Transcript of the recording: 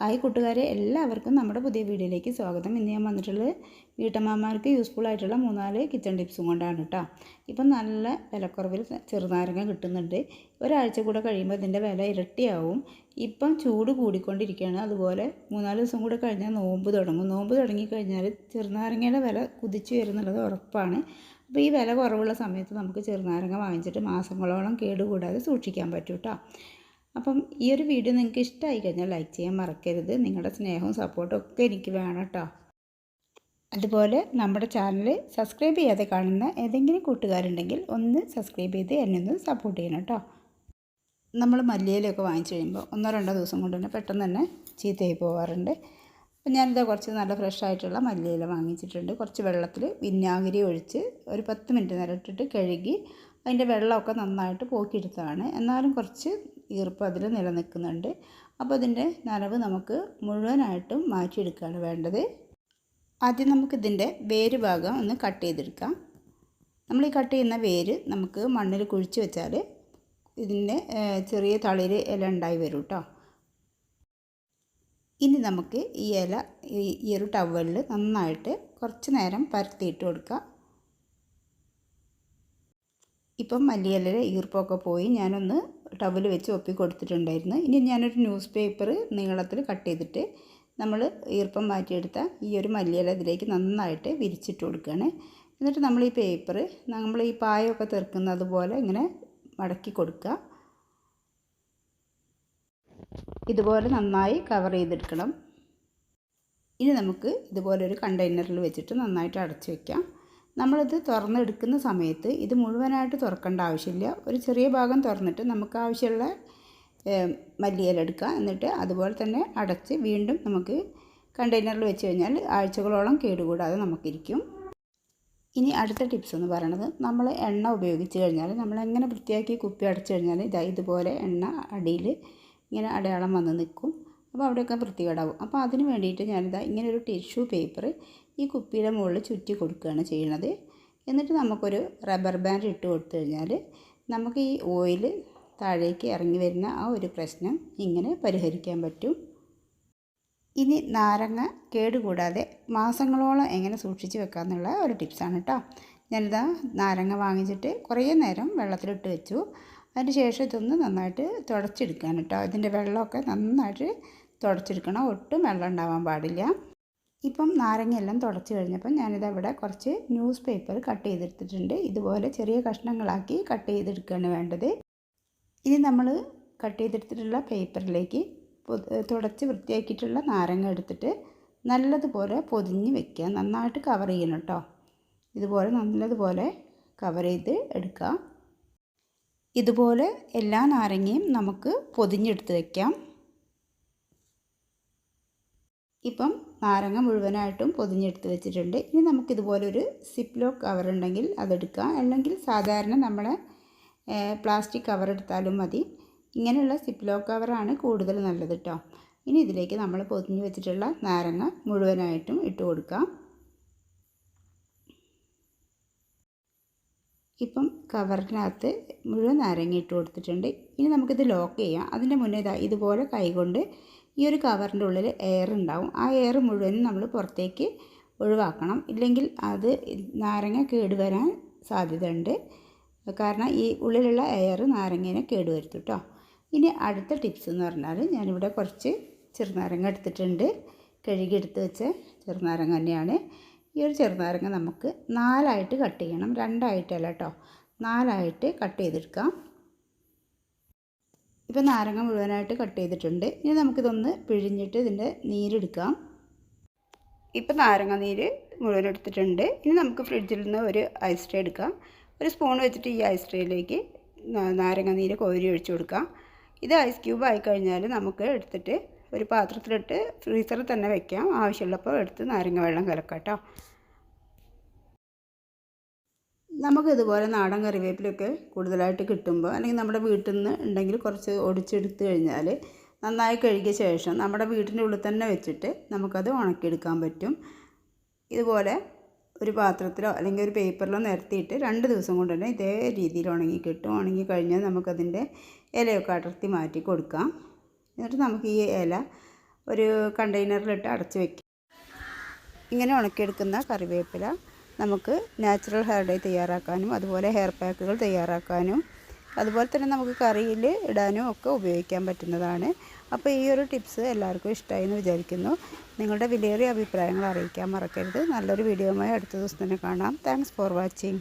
Hi കൂട്ടുകാരെ എല്ലാവർക്കും നമ്മുടെ പുതിയ വീഡിയോയിലേക്ക് സ്വാഗതം. ഇന്ന് ഞാൻ വന്നിട്ടുള്ളത് വീട്ടമ്മമാർക്ക് യൂസ്ഫുൾ ആയിട്ടുള്ള മൂന്നാൽ കിച്ചൺ ടിപ്സും കൊണ്ടാണ് കേട്ടോ ഇപ്പം നല്ല വിലക്കുറവിൽ ചെറുനാരങ്ങ കിട്ടുന്നുണ്ട്. ഒരാഴ്ച കൂടെ കഴിയുമ്പോൾ ഇതിന്റെ വില ഇരട്ടിയാവും. ഇപ്പം ചൂട് കൂടിക്കൊണ്ടിരിക്കുകയാണ്. അതുപോലെ മൂന്നാൽ ദിവസം കൂടെ കഴിഞ്ഞാൽ നോമ്പ് തുടങ്ങും. നോമ്പ് തുടങ്ങിക്കഴിഞ്ഞാൽ ചെറുനാരങ്ങയുടെ വില കുതിച്ചു വരുന്നുള്ളത് ഉറപ്പാണ്. അപ്പോൾ ഈ വില കുറവുള്ള സമയത്ത് നമുക്ക് ചെറുനാരങ്ങ വാങ്ങിച്ചിട്ട് മാസങ്ങളോളം കേടുകൂടാതെ സൂക്ഷിക്കാൻ പറ്റും കേട്ടോ അപ്പം ഈ ഒരു വീഡിയോ നിങ്ങൾക്ക് ഇഷ്ടമായി കഴിഞ്ഞാൽ ലൈക്ക് ചെയ്യാൻ മറക്കരുത്. നിങ്ങളുടെ സ്നേഹവും സപ്പോർട്ടും ഒക്കെ എനിക്ക് വേണം കേട്ടോ. അതുപോലെ നമ്മുടെ ചാനൽ സബ്സ്ക്രൈബ് ചെയ്യാതെ കാണുന്ന ഏതെങ്കിലും കൂട്ടുകാരുണ്ടെങ്കിൽ ഒന്ന് സബ്സ്ക്രൈബ് ചെയ്ത് എന്നെ ഒന്ന് സപ്പോർട്ട് ചെയ്യണം കേട്ടോ. നമ്മൾ മല്ലിയിലൊക്കെ വാങ്ങിച്ചു കഴിയുമ്പോൾ ഒന്നോ രണ്ടോ ദിവസം കൊണ്ട് തന്നെ പെട്ടെന്ന് തന്നെ ചീത്തയായി പോകാറുണ്ട് അപ്പം ഞാനിത് കുറച്ച് നല്ല ഫ്രഷ് ആയിട്ടുള്ള മല്ലിയില വാങ്ങിച്ചിട്ടുണ്ട്. കുറച്ച് വെള്ളത്തിൽ വിനാഗിരി ഒഴിച്ച് ഒരു പത്ത് മിനിറ്റ് നേരം ഇട്ടിട്ട് കഴുകി അതിന്റെ വെള്ളമൊക്കെ നന്നായിട്ട് പോക്കിയെടുത്തതാണ്. എന്നാലും കുറച്ച് ഈർപ്പം അതിൽ നിലനിൽക്കുന്നുണ്ട്. അപ്പോൾ അതിന്റെ നനവ് നമുക്ക് മുഴുവനായിട്ടും മാറ്റിയെടുക്കുകയാണ് വേണ്ടത്. ആദ്യം നമുക്കിതിന്റെ വേര് ഭാഗം ഒന്ന് കട്ട് ചെയ്തെടുക്കാം. നമ്മൾ ഈ കട്ട് ചെയ്യുന്ന വേര് നമുക്ക് മണ്ണിൽ കുഴിച്ച് വെച്ചാൽ ഇതിന്റെ ചെറിയ തളിർ ഇല ഉണ്ടായി വരും കേട്ടോ. ഇനി നമുക്ക് ഈ ഇല ഈ ഒരു ടവലിൽ നന്നായിട്ട് കുറച്ച് നേരം പരത്തിയിട്ട് കൊടുക്കാം. ഇപ്പം മല്ലിയിലയുടെ ഈർപ്പമൊക്കെ പോയി ഞാനൊന്ന് ടവൽ വെച്ച് ഒപ്പി കൊടുത്തിട്ടുണ്ടായിരുന്നു. ഇനി ഞാനൊരു ന്യൂസ് പേപ്പർ നീളത്തിൽ കട്ട് ചെയ്തിട്ട് നമ്മൾ ഈർപ്പം മാറ്റിയെടുത്ത ഈ ഒരു മല്ലിയല ഇതിലേക്ക് നന്നായിട്ട് വിരിച്ചിട്ട് കൊടുക്കുകയാണ്. എന്നിട്ട് നമ്മൾ ഈ പേപ്പർ നമ്മൾ ഈ പായൊക്കെ തെറുക്കുന്നത് പോലെ ഇങ്ങനെ മടക്കി കൊടുക്കുക. ഇതുപോലെ നന്നായി കവർ ചെയ്തെടുക്കണം. ഇനി നമുക്ക് ഇതുപോലെ ഒരു കണ്ടെയ്നറിൽ വെച്ചിട്ട് നന്നായിട്ട് അടച്ചു വയ്ക്കാം നമ്മളിത് തുറന്നെടുക്കുന്ന സമയത്ത് ഇത് മുഴുവനായിട്ട് തുറക്കേണ്ട ആവശ്യമില്ല. ഒരു ചെറിയ ഭാഗം തുറന്നിട്ട് നമുക്ക് ആവശ്യമുള്ള മല്ലിയില എടുക്കുക എന്നിട്ട് അതുപോലെ തന്നെ അടച്ച് വീണ്ടും നമുക്ക് കണ്ടെയ്നറിൽ വെച്ച് കഴിഞ്ഞാൽ ആഴ്ചകളോളം കേടുകൂടാതെ നമുക്കിരിക്കും. ഇനി അടുത്ത ടിപ്സ് എന്ന് പറയുന്നത് നമ്മൾ എണ്ണ ഉപയോഗിച്ച് കഴിഞ്ഞാൽ നമ്മൾ എങ്ങനെ വൃത്തിയാക്കി കുപ്പി അടച്ചു കഴിഞ്ഞാൽ ഇതാ ഇതുപോലെ എണ്ണ അടിയിൽ ഇങ്ങനെ അടയാളം വന്ന് നിൽക്കും. അപ്പോൾ അവിടെയൊക്കെ വൃത്തികേടാവും. അപ്പോൾ അതിന് വേണ്ടിയിട്ട് ഞാനിതാ ഇങ്ങനെ ഒരു ടിഷ്യൂ പേപ്പർ ഈ കുപ്പിയുടെ മുകളിൽ ചുറ്റി കൊടുക്കുകയാണ് ചെയ്യുന്നത് എന്നിട്ട് നമുക്കൊരു റബ്ബർ ബാൻഡ് ഇട്ട് കൊടുത്തു കഴിഞ്ഞാൽ നമുക്ക് ഈ ഓയിൽ താഴേക്ക് ഇറങ്ങി വരുന്ന ആ ഒരു പ്രശ്നം ഇങ്ങനെ പരിഹരിക്കാൻ പറ്റും. ഇനി നാരങ്ങ കേടുകൂടാതെ മാസങ്ങളോളം എങ്ങനെ സൂക്ഷിച്ച് വെക്കാമെന്നുള്ള ഒരു ടിപ്സാണ് കേട്ടോ ഞാനിതാ നാരങ്ങ വാങ്ങിച്ചിട്ട് കുറേ നേരം വെള്ളത്തിലിട്ട് വെച്ചു. അതിന് ശേഷം ഇതൊന്ന് നന്നായിട്ട് തുടച്ചെടുക്കാൻ കേട്ടോ ഇതിന്റെ വെള്ളമൊക്കെ നന്നായിട്ട് തുടച്ചെടുക്കണം. ഒട്ടും വെള്ളം ഉണ്ടാവാൻ പാടില്ല. ഇപ്പം നാരങ്ങയെല്ലാം തുടച്ച് കഴിഞ്ഞപ്പം ഞാനിത് അവിടെ കുറച്ച് ന്യൂസ് പേപ്പർ കട്ട് ചെയ്തെടുത്തിട്ടുണ്ട്. ഇതുപോലെ ചെറിയ കഷ്ണങ്ങളാക്കി കട്ട് ചെയ്തെടുക്കുകയാണ് വേണ്ടത്. ഇനി നമ്മൾ കട്ട് ചെയ്തെടുത്തിട്ടുള്ള പേപ്പറിലേക്ക് തുടച്ച് വൃത്തിയാക്കിയിട്ടുള്ള നാരങ്ങ എടുത്തിട്ട് നല്ലതുപോലെ പൊതിഞ്ഞ് വെക്കുക. നന്നായിട്ട് കവർ ചെയ്യണം കേട്ടോ ഇതുപോലെ നല്ലതുപോലെ കവർ ചെയ്ത് എടുക്കുക. ഇതുപോലെ എല്ലാ നാരങ്ങയും നമുക്ക് പൊതിഞ്ഞെടുത്ത് വയ്ക്കാം ഇപ്പം നാരങ്ങ മുഴുവനായിട്ടും പൊതിഞ്ഞെടുത്ത് വെച്ചിട്ടുണ്ട്. ഇനി നമുക്കിതുപോലെ ഒരു സിപ്ലോ കവർ ഉണ്ടെങ്കിൽ അതെടുക്കാം. അല്ലെങ്കിൽ സാധാരണ നമ്മളെ പ്ലാസ്റ്റിക് കവർ എടുത്താലും മതി. ഇങ്ങനെയുള്ള സിപ്ലോ കവറാണ് കൂടുതൽ നല്ലത് കേട്ടോ ഇനി ഇതിലേക്ക് നമ്മൾ പൊതിഞ്ഞ് വെച്ചിട്ടുള്ള നാരങ്ങ മുഴുവനായിട്ടും ഇട്ട് കൊടുക്കാം. ഇപ്പം കവറിനകത്ത് മുഴുവൻ നാരങ്ങ ഇട്ട് കൊടുത്തിട്ടുണ്ട്. ഇനി നമുക്കിത് ലോക്ക് ചെയ്യാം. അതിന്റെ മുന്നേ ഇതാ ഇതുപോലെ കൈകൊണ്ട് ഈ ഒരു കവറിന്റെ ഉള്ളിൽ എയർ ഉണ്ടാവും. ആ എയർ മുഴുവനും നമ്മൾ പുറത്തേക്ക് ഒഴിവാക്കണം. ഇല്ലെങ്കിൽ അത് നാരങ്ങ കേടുവരാൻ സാധ്യതയുണ്ട്. കാരണം ഈ ഉള്ളിലുള്ള എയർ നാരങ്ങേനെ കേടുവരുത്തും കേട്ടോ ഇനി അടുത്ത ടിപ്സ് എന്ന് പറഞ്ഞാൽ ഞാനിവിടെ കുറച്ച് ചെറുനാരങ്ങ എടുത്തിട്ടുണ്ട്. കഴുകിയെടുത്ത് വെച്ച ചെറുനാരങ്ങ തന്നെയാണ്. ഈ ഒരു ചെറുനാരങ്ങ നമുക്ക് നാലായിട്ട് കട്ട് ചെയ്യണം. രണ്ടായിട്ടല്ല കേട്ടോ നാലായിട്ട് കട്ട് ചെയ്തെടുക്കാം. ഇപ്പോൾ നാരങ്ങ മുഴുവനായിട്ട് കട്ട് ചെയ്തിട്ടുണ്ട്. ഇനി നമുക്കിതൊന്ന് പിഴിഞ്ഞിട്ട് ഇതിന്റെ നീരെടുക്കാം. ഇപ്പോൾ നാരങ്ങ നീര് മുഴുവൻ എടുത്തിട്ടുണ്ട് ഇനി നമുക്ക് ഫ്രിഡ്ജിൽ നിന്ന് ഒരു ഐസ് ട്രേ എടുക്കാം. ഒരു സ്പൂൺ വെച്ചിട്ട് ഈ ഐസ് ട്രേയിലേക്ക് നാരങ്ങ നീര് കോരി ഒഴിച്ചു കൊടുക്കാം. ഇത് ഐസ് ക്യൂബ് ആയി കഴിഞ്ഞാൽ നമുക്ക് എടുത്തിട്ട് ഒരു പാത്രത്തിലിട്ട് ഫ്രീസറിൽ തന്നെ വെക്കാം. ആവശ്യമുള്ളപ്പോൾ എടുത്ത് നാരങ്ങ വെള്ളം കലക്കാം കേട്ടോ. നമുക്ക് ഇതുപോലെ നാടൻ കറിവേപ്പിലൊക്കെ കൂടുതലായിട്ട് കിട്ടുമ്പോൾ അല്ലെങ്കിൽ നമ്മുടെ വീട്ടിൽ നിന്ന് ഉണ്ടെങ്കിൽ കുറച്ച് ഒടിച്ചെടുത്ത് കഴിഞ്ഞാൽ നന്നായി കഴുകിയ ശേഷം നമ്മുടെ വീട്ടിന്റെ ഉള്ളിൽ തന്നെ വെച്ചിട്ട് നമുക്കത് ഉണക്കിയെടുക്കാൻ പറ്റും. ഇതുപോലെ ഒരു പാത്രത്തിലോ അല്ലെങ്കിൽ ഒരു പേപ്പറിലോ നിരത്തിയിട്ട് രണ്ട് ദിവസം കൊണ്ട് തന്നെ ഇതേ രീതിയിൽ ഉണങ്ങി കിട്ടും. ഉണങ്ങി കഴിഞ്ഞാൽ നമുക്കതിന്റെ ഇലയൊക്കെ അടർത്തി മാറ്റി കൊടുക്കാം. എന്നിട്ട് നമുക്ക് ഈ ഇല ഒരു കണ്ടെയ്നറിലിട്ട് അടച്ച് വയ്ക്കാം ഇങ്ങനെ ഉണക്കിയെടുക്കുന്ന കറിവേപ്പില നമുക്ക് നാച്ചുറൽ ഹെയർ ഡൈ തയ്യാറാക്കാനും അതുപോലെ ഹെയർ പാക്കുകൾ തയ്യാറാക്കാനും അതുപോലെ തന്നെ നമുക്ക് കറിയിൽ ഇടാനും ഒക്കെ ഉപയോഗിക്കാൻ പറ്റുന്നതാണ്. അപ്പോൾ ഈ ഒരു ടിപ്സ് എല്ലാവർക്കും ഇഷ്ടമായി എന്ന് വിചാരിക്കുന്നു. നിങ്ങളുടെ വിലയേറിയ അഭിപ്രായങ്ങൾ അറിയിക്കാൻ മറക്കരുത്. നല്ലൊരു വീഡിയോയുമായി അടുത്ത ദിവസം തന്നെ കാണാം. Thanks for watching